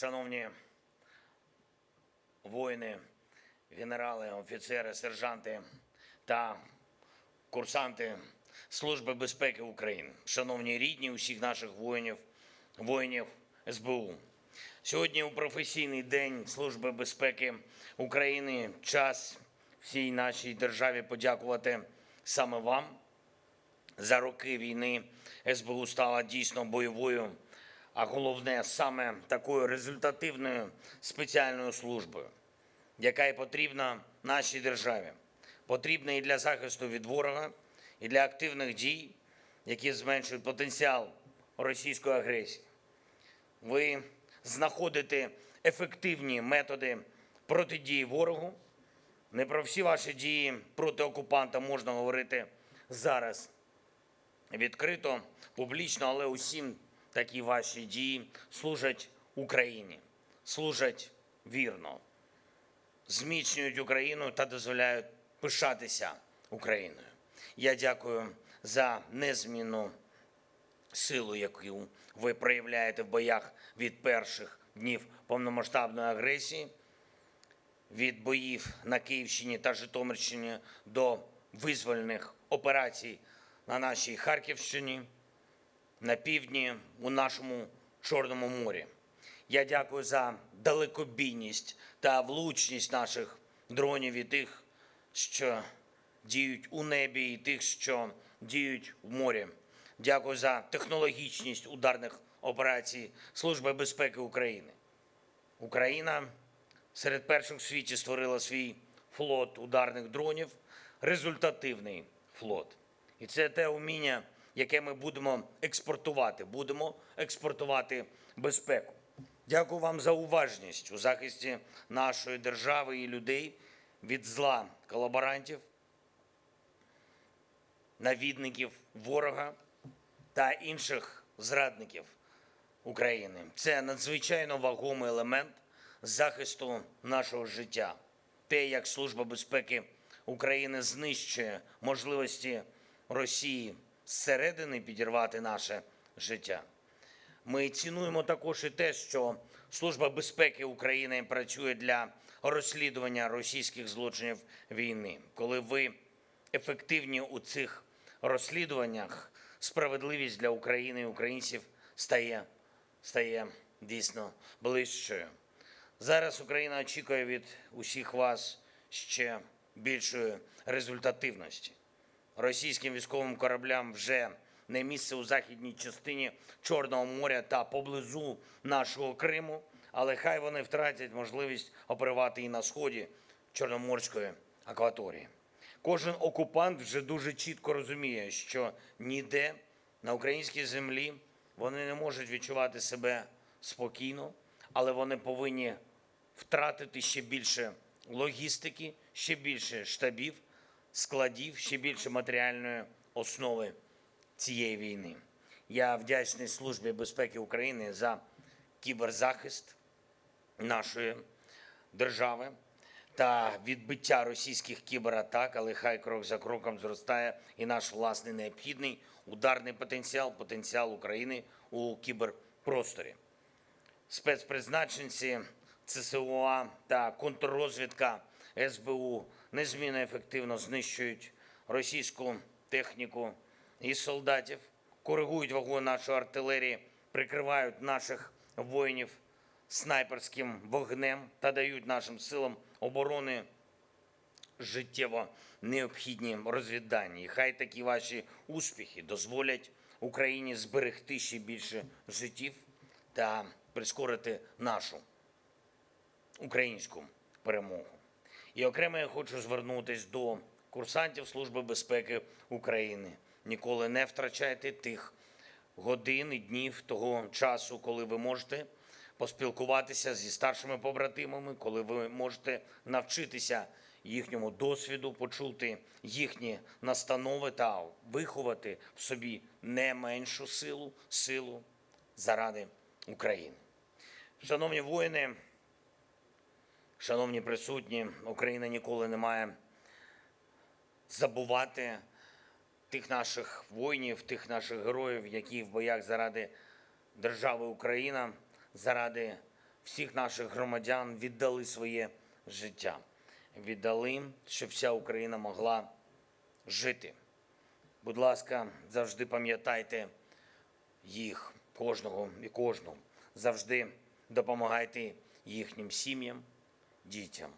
шановні воїни, генерали, офіцери, сержанти та курсанти Служби безпеки України, шановні рідні усіх наших воїнів, воїнів СБУ. Сьогодні у професійний день Служби безпеки України час всій нашій державі подякувати саме вам. За роки війни СБУ стала дійсно бойовою, а головне саме такою результативною спеціальною службою, яка і потрібна нашій державі. Потрібна і для захисту від ворога, і для активних дій, які зменшують потенціал російської агресії. Ви знаходите ефективні методи протидії ворогу. Не про всі ваші дії проти окупанта можна говорити зараз відкрито, публічно, але усім такі ваші дії служать Україні, служать вірно, зміцнюють Україну та дозволяють пишатися Україною. Я дякую за незмінну силу, яку ви проявляєте в боях від перших днів повномасштабної агресії, від боїв на Київщині та Житомирщині до визвольних операцій на нашій Харківщині, на півдні, у нашому Чорному морі. Я дякую за далекобійність та влучність наших дронів і тих, що діють у небі, і тих, що діють в морі. Дякую за технологічність ударних операцій Служби безпеки України. Україна серед перших в світі створила свій флот ударних дронів, результативний флот. І це те уміння, яке ми будемо експортувати. Будемо експортувати безпеку. Дякую вам за уважність у захисті нашої держави і людей від зла колаборантів, навідників ворога та інших зрадників України. Це надзвичайно вагомий елемент захисту нашого життя. Те, як Служба безпеки України знищує можливості Росії зсередини підірвати наше життя. Ми цінуємо також і те, що Служба безпеки України працює для розслідування російських злочинів війни. Коли ви ефективні у цих розслідуваннях, справедливість для України і українців стає, стає дійсно ближчою. Зараз Україна очікує від усіх вас ще більшої результативності. Російським військовим кораблям вже не місце у західній частині Чорного моря та поблизу нашого Криму, але хай вони втратять можливість оперувати і на сході Чорноморської акваторії. Кожен окупант вже дуже чітко розуміє, що ніде на українській землі вони не можуть відчувати себе спокійно, але вони повинні втратити ще більше логістики, ще більше штабів, складів, ще більше матеріальної основи цієї війни. Я вдячний Службі безпеки України за кіберзахист нашої держави та відбиття російських кібератак, але хай крок за кроком зростає і наш власний необхідний ударний потенціал, потенціал України у кіберпросторі. Спецпризначенці ЦСУА та контррозвідка СБУ незмінно ефективно знищують російську техніку і солдатів, коригують вагу нашої артилерії, прикривають наших воїнів снайперським вогнем та дають нашим силам оборони життєво необхідні розвіддані. І хай такі ваші успіхи дозволять Україні зберегти ще більше життів та прискорити нашу українську перемогу. І окремо я хочу звернутися до курсантів Служби безпеки України. Ніколи не втрачайте тих годин і днів того часу, коли ви можете поспілкуватися зі старшими побратимами, коли ви можете навчитися їхньому досвіду, почути їхні настанови та виховати в собі не меншу силу, силу заради України. Шановні воїни, шановні присутні, Україна ніколи не має забувати тих наших воїнів, тих наших героїв, які в боях заради держави Україна, заради всіх наших громадян віддали своє життя. Віддали, щоб вся Україна могла жити. Будь ласка, завжди пам'ятайте їх, кожного і кожну. Завжди допомагайте їхнім сім'ям, дітям.